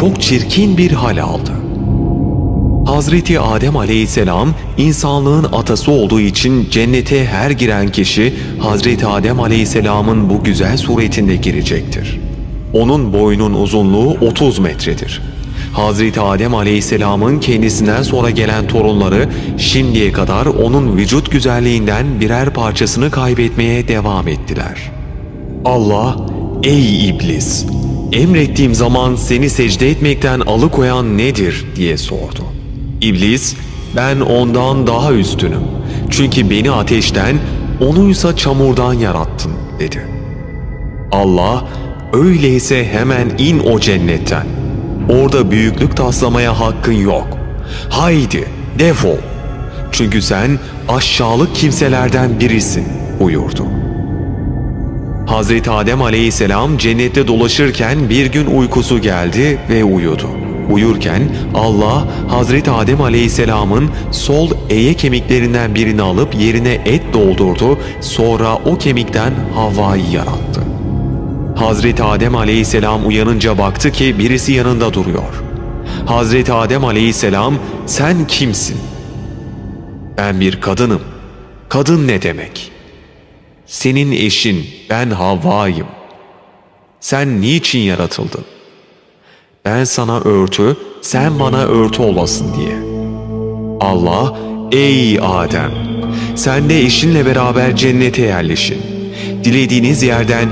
çok çirkin bir hal aldı. Hazreti Adem aleyhisselam insanlığın atası olduğu için cennete her giren kişi Hazreti Adem aleyhisselamın bu güzel suretinde girecektir. Onun boyunun uzunluğu 30 metredir. Hazreti Adem aleyhisselamın kendisinden sonra gelen torunları şimdiye kadar onun vücut güzelliğinden birer parçasını kaybetmeye devam ettiler. Allah, ey iblis! Emrettiğim zaman seni secde etmekten alıkoyan nedir diye sordu. İblis, ben ondan daha üstünüm. Çünkü beni ateşten, onuysa çamurdan yarattın dedi. Allah, öyleyse hemen in o cennetten. Orada büyüklük taslamaya hakkın yok. Haydi, defol. Çünkü sen aşağılık kimselerden birisin buyurdu. Hazreti Adem aleyhisselam cennette dolaşırken bir gün uykusu geldi ve uyudu. Uyurken Allah Hazreti Adem aleyhisselamın sol eye kemiklerinden birini alıp yerine et doldurdu sonra o kemikten Havva'yı yarattı. Hazreti Adem aleyhisselam uyanınca baktı ki birisi yanında duruyor. Hazreti Adem aleyhisselam sen kimsin? Ben bir kadınım. Kadın ne demek?'' Senin eşin ben Havva'yım. Sen niçin yaratıldın? Ben sana örtü, sen bana örtü olasın diye. Allah, ey Adem! Sen de eşinle beraber cennete yerleşin. Dilediğiniz yerden